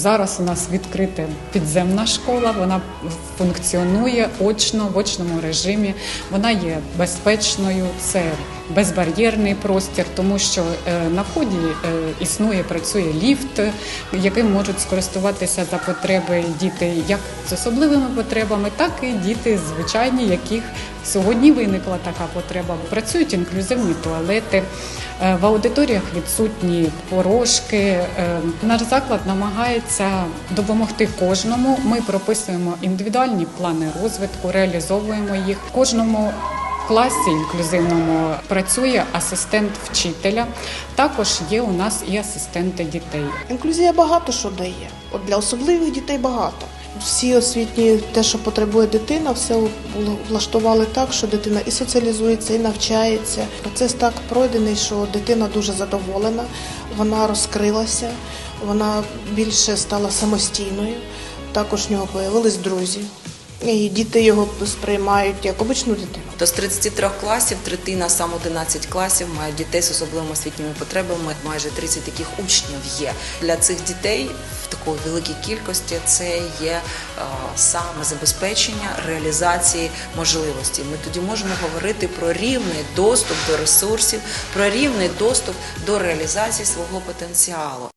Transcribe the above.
Зараз у нас відкрита підземна школа. Вона функціонує очно в очному режимі. Вона є безпечною. Це безбар'єрний простір, тому що е, на вході е, існує, працює ліфт, яким можуть скористуватися за потреби діти як з особливими потребами, так і діти звичайні, яких сьогодні виникла така потреба. Працюють інклюзивні туалети. Е, В аудиторіях відсутні порожки. Е, Наш заклад намагається допомогти кожному. Ми прописуємо індивідуальні плани розвитку, реалізовуємо їх. Кожному класі інклюзивному працює асистент вчителя. Також є у нас і асистенти дітей. Інклюзія багато що дає. От для особливих дітей багато. Всі освітні, те, що потребує дитина, все влаштували так, що дитина і соціалізується, і навчається. Процес так пройдений, що дитина дуже задоволена, вона розкрилася, вона більше стала самостійною. Також в нього появились друзі. І діти його сприймають як обичну дитину. То з 33 класів третина, сам 11 класів мають дітей з особливими освітніми потребами. Майже 30 таких учнів є. Для цих дітей такої великій кількості це є е, саме забезпечення реалізації можливостей. Ми тоді можемо говорити про рівний доступ до ресурсів, про рівний доступ до реалізації свого потенціалу.